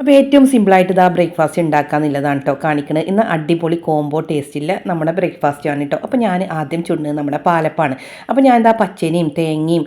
അപ്പോൾ ഏറ്റവും സിമ്പിളായിട്ട് ഇതാ ബ്രേക്ക്ഫാസ്റ്റ് ഉണ്ടാക്കാന്നുള്ളതാണ് കേട്ടോ കാണിക്കുന്നത് ഇന്ന് അടിപൊളി കോംബോ ടേസ്റ്റില്ല നമ്മുടെ ബ്രേക്ക്ഫാസ്റ്റ് ആണ് കേട്ടോ അപ്പോൾ ഞാൻ ആദ്യം ചുണ്ടുന്നത് നമ്മുടെ പാലപ്പാണ്. അപ്പോൾ ഞാൻ എന്താ പച്ചനയും തേങ്ങയും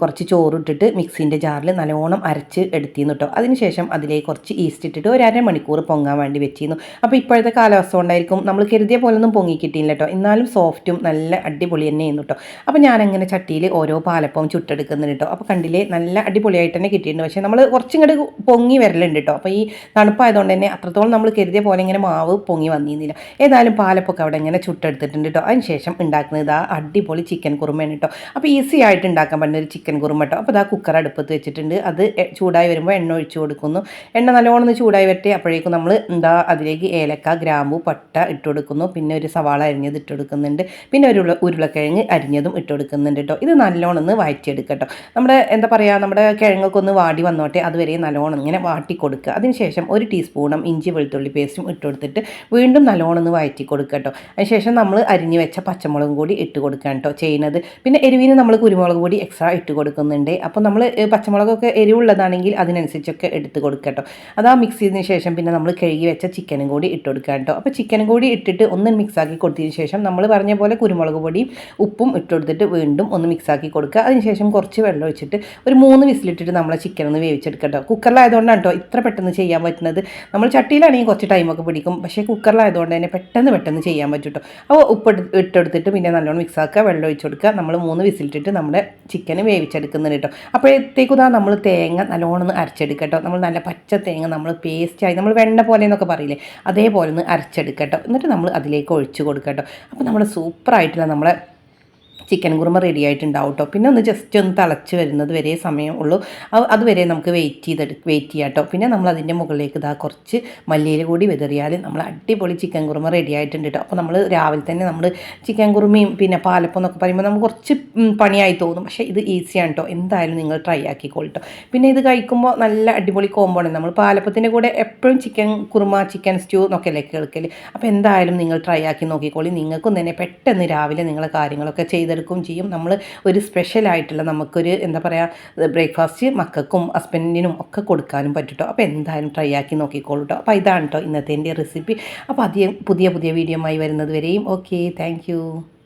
കുറച്ച് ചോറ് ഇട്ടിട്ട് മിക്സിന്റെ ജാറിൽ നല്ലോണം അരച്ച് എടുത്തിരുന്നു കേട്ടോ അതിനുശേഷം അതിലേക്ക് കുറച്ച് ഈസ്റ്റ് ഇട്ടിട്ട് ഒരു അരമണിക്കൂർ പൊങ്ങാൻ വേണ്ടി വെച്ചിരുന്നു. അപ്പോൾ ഇപ്പോഴത്തെ കാലാവസ്ഥ കൊണ്ടായിരിക്കും നമ്മൾ കരുതിയ പോലൊന്നും പൊങ്ങി കിട്ടിയില്ല കേട്ടോ എന്നാലും സോഫ്റ്റും നല്ല അടിപൊളി തന്നെ ആയിരുന്നു കേട്ടോ അപ്പോൾ ഞാനങ്ങനെ ചട്ടിയിൽ ഓരോ പാലപ്പവും ചുട്ടെടുക്കുന്നുണ്ട് കേട്ടോ അപ്പോൾ കണ്ടില്ലേ? നല്ല അടിപൊളിയായിട്ട് തന്നെ കിട്ടിയിട്ടുണ്ട്. പക്ഷേ നമ്മൾ കുറച്ചും കൂടി പൊങ്ങി വരലുണ്ട് കേട്ടോ അപ്പോൾ ഈ തണുപ്പായതുകൊണ്ട് തന്നെ അത്രത്തോളം നമ്മൾ കരുതിയ പോലെ ഇങ്ങനെ മാവ് പൊങ്ങി വന്നിരുന്നില്ല. ഏതായാലും പാലപ്പൊക്കെ അവിടെ ഇങ്ങനെ ചുട്ടെടുത്തിട്ടുണ്ട് കേട്ടോ അതിന് ശേഷം ഉണ്ടാക്കുന്നത് ഇതാ അടിപൊളി ചിക്കൻ കുറുമയാണ് കേട്ടോ അപ്പോൾ ഈസി ആയിട്ട് ഉണ്ടാക്കാൻ പറ്റുന്ന ഒരു ചിക്കൻ കുറുമ കേട്ടോ അപ്പോൾ ഇതാ കുക്കർ അടുപ്പത്ത് വെച്ചിട്ടുണ്ട്. അത് ചൂടായി വരുമ്പോൾ എണ്ണ ഒഴിച്ചു കൊടുക്കുന്നു. എണ്ണ നല്ലോണം ഒന്ന് ചൂടായി വരട്ടെ അപ്പോഴേക്കും നമ്മൾ എന്താ അതിലേക്ക് ഏലക്ക ഗ്രാമ്പു പട്ട ഇട്ട് കൊടുക്കുന്നു. പിന്നെ ഒരു സവാള അരിഞ്ഞത് ഇട്ട് കൊടുക്കുന്നുണ്ട്. പിന്നെ ഒരു ഉരുള ഉരുളക്കിഴങ്ങ് അരിഞ്ഞതും ഇട്ട് കൊടുക്കുന്നുണ്ട് കേട്ടോ ഇത് നല്ലോണം ഒന്ന് വഴറ്റിയെടുക്കുക കേട്ടോ നമ്മുടെ എന്താ പറയുക നമ്മുടെ കിഴങ്ങൊക്കെ ഒന്ന് വാടി വന്നോട്ടെ. അതുവരെ നല്ലോണം ഇങ്ങനെ വാട്ടി കൊടുക്കുക അതിനുശേഷം ഒരു ടീസ്പൂണും ഇഞ്ചി വെളുത്തുള്ളി പേസ്റ്റും ഇട്ട് കൊടുത്തിട്ട് വീണ്ടും നല്ലോണം ഒന്ന് വഴറ്റി കൊടുക്കുക കേട്ടോ. അതിനുശേഷം നമ്മൾ അരിഞ്ഞു വെച്ച പച്ചമുളകും കൂടി ഇട്ട് കൊടുക്കുക കേട്ടോ ചെയ്യുന്നത്. പിന്നെ എരിവിന് നമ്മൾ കുരുമുളക് പൊടി എക്സ്ട്രാ ഇട്ട് കൊടുക്കുന്നുണ്ട്. അപ്പോൾ നമ്മൾ പച്ചമുളകൊക്കെ എരിവുള്ളതാണെങ്കിൽ അതിനനുസരിച്ചൊക്കെ എടുത്ത് കൊടുക്കുക കേട്ടോ. അത് ആ മിക്സ് ചെയ്തതിന് ശേഷം പിന്നെ നമ്മൾ കഴുകി വെച്ച ചിക്കനും കൂടി ഇട്ട് കൊടുക്കുക കേട്ടോ. അപ്പോൾ ചിക്കനും കൂടി ഇട്ടിട്ട് ഒന്ന് മിക്സ് ആക്കി കൊടുത്തതിന് ശേഷം നമ്മൾ പറഞ്ഞ പോലെ കുരുമുളക് പൊടിയും ഉപ്പും ഇട്ട് കൊടുത്തിട്ട് വീണ്ടും ഒന്ന് മിക്സ് ആക്കി കൊടുക്കുക. അതിനുശേഷം കുറച്ച് വെള്ളം ഒഴിച്ചിട്ട് ഒരു മൂന്ന് വിസിലിട്ടിട്ട് നമ്മൾ ചിക്കൻ ഒന്ന് വേവിച്ചെടുക്കുക കേട്ടോ. കുക്കറിലായതുകൊണ്ടാണ് കേട്ടോ ഇത്ര പെട്ടെന്ന് ചെയ്യാൻ പറ്റുന്നത്. നമ്മൾ ചട്ടിയിലാണെങ്കിൽ കുറച്ച് ടൈമൊക്കെ പിടിക്കും. പക്ഷേ കുക്കറിലായതുകൊണ്ട് തന്നെ പെട്ടെന്ന് പെട്ടെന്ന് ചെയ്യാൻ പറ്റും അപ്പോൾ ഉപ്പ് ഇട്ടെടുത്തിട്ട് പിന്നെ നല്ലോണം മിക്സ് ആക്കുക. വെള്ളം ഒഴിച്ച് കൊടുക്കുക. നമ്മൾ മൂന്ന് വിസിലിട്ടിട്ട് നമ്മുടെ ചിക്കന് വേവിച്ചെടുക്കുന്നുണ്ട് കേട്ടോ. അപ്പോഴത്തേക്കും ഇതാ നമ്മൾ തേങ്ങ നല്ലോണം ഒന്ന് അരച്ചെടുക്കുക കേട്ടോ. നമ്മൾ നല്ല പച്ച തേങ്ങ നമ്മൾ പേസ്റ്റായി നമ്മൾ വെണ്ണ പോലെ എന്നൊക്കെ പറയില്ലേ? അതേപോലെ ഒന്ന് അരച്ചെടുക്കുക കേട്ടോ. എന്നിട്ട് നമ്മൾ അതിലേക്ക് ഒഴിച്ചു കൊടുക്കട്ടോ കേട്ടോ. അപ്പോൾ നമ്മൾ സൂപ്പറായിട്ടുള്ള നമ്മളെ ചിക്കൻ കുറുമ റെഡി ആയിട്ടുണ്ടാവും കേട്ടോ പിന്നെ ഒന്ന് ജസ്റ്റ് ഒന്ന് തിളച്ച് വരുന്നത് വരെ സമയം ഉള്ളൂ. അതുവരെ നമുക്ക് വെയിറ്റ് ചെയ്തെടു വെയിറ്റ് ചെയ്യാം കേട്ടോ പിന്നെ നമ്മൾ അതിന്റെ മുകളിലേക്ക് ഇതാ കുറച്ച് മല്ലിയിൽ കൂടി വിതറിയാൽ നമ്മൾ അടിപൊളി ചിക്കൻ കുറുമ റെഡി ആയിട്ടുണ്ട് കേട്ടോ അപ്പോൾ നമ്മൾ രാവിലെ തന്നെ നമ്മൾ ചിക്കൻ കുറുമയും പിന്നെ പാലപ്പം എന്നൊക്കെ പറയുമ്പോൾ നമുക്ക് കുറച്ച് പണിയായി തോന്നും. പക്ഷേ ഇത് ഈസിയാണ് കേട്ടോ എന്തായാലും നിങ്ങൾ ട്രൈ ആക്കിക്കോളൂ പിന്നെ ഇത് കഴിക്കുമ്പോൾ നല്ല അടിപൊളി കോമ്പോണ് നമ്മൾ പാലപ്പത്തിന്റെ കൂടെ എപ്പോഴും ചിക്കൻ കുറുമ ചിക്കൻ സ്റ്റൂ എന്നൊക്കെ അല്ലേ കേൾക്കൽ അപ്പോൾ എന്തായാലും നിങ്ങൾ ട്രൈ ആക്കി നോക്കിക്കോളി. നിങ്ങൾക്കും തന്നെ പെട്ടെന്ന് രാവിലെ നിങ്ങളെ കാര്യങ്ങളൊക്കെ ചെയ്തെടുക്കുകയും ചെയ്യും. നമ്മൾ ഒരു സ്പെഷ്യലായിട്ടുള്ള നമുക്കൊരു എന്താ പറയുക ബ്രേക്ക്ഫാസ്റ്റ് മക്കൾക്കും ഹസ്ബൻഡിനും ഒക്കെ കൊടുക്കാനും പറ്റുട്ടോ. അപ്പോൾ എന്തായാലും ട്രൈ ആക്കി നോക്കിക്കോളൂ കേട്ടോ അപ്പോൾ ഇതാണ് കേട്ടോ ഇന്നത്തെ എന്റെ റെസിപ്പി അപ്പോൾ അധികം പുതിയ പുതിയ വീഡിയോ ആയി വരുന്നത് വരെയും. Okay thank